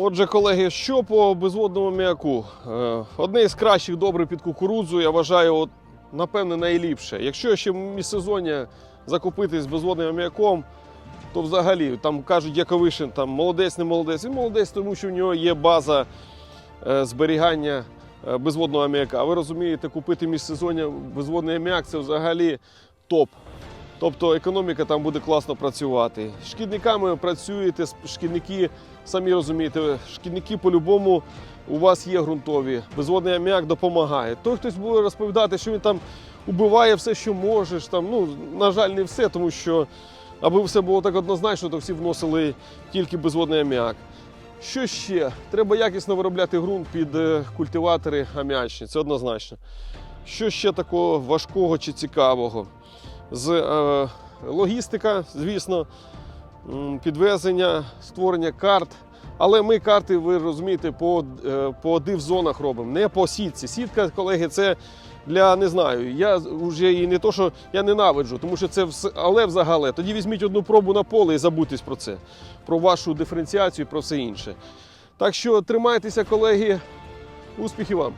Отже, колеги, що по безводному м'яку? Е, Одне з кращих добре під кукурудзу, я вважаю, от, напевне, найліпше. Якщо ще в міжсезоння закупитись безводним м'яком, то взагалі там кажуть, Яковишин, там молодець, не молодець. Він молодець, тому що в нього є база е, зберігання е, безводного аміака. Ви розумієте, купити міжсезоння безводний аміак це взагалі топ. Тобто економіка там буде класно працювати. Шкідниками працюєте, шкідники, самі розумієте, шкідники по-любому у вас є ґрунтові. Безводний аміак допомагає. Той хтось буде розповідати, що він там убиває все, що можеш. Там, ну, на жаль, не все, тому що аби все було так однозначно, то всі вносили тільки безводний аміак. Що ще? Треба якісно виробляти ґрунт під е, культиватори аміачні, це однозначно. Що ще такого важкого чи цікавого? З е, логістика, звісно, підвезення, створення карт. Але ми карти, ви розумієте, по, е, по див-зонах робимо, не по сітці. Сітка, колеги, це для не знаю. Я вже і не то, що я ненавиджу, тому що це вс- але взагалі. Тоді візьміть одну пробу на поле і забудьтесь про це, про вашу диференціацію і про все інше. Так що тримайтеся, колеги. Успіхів вам!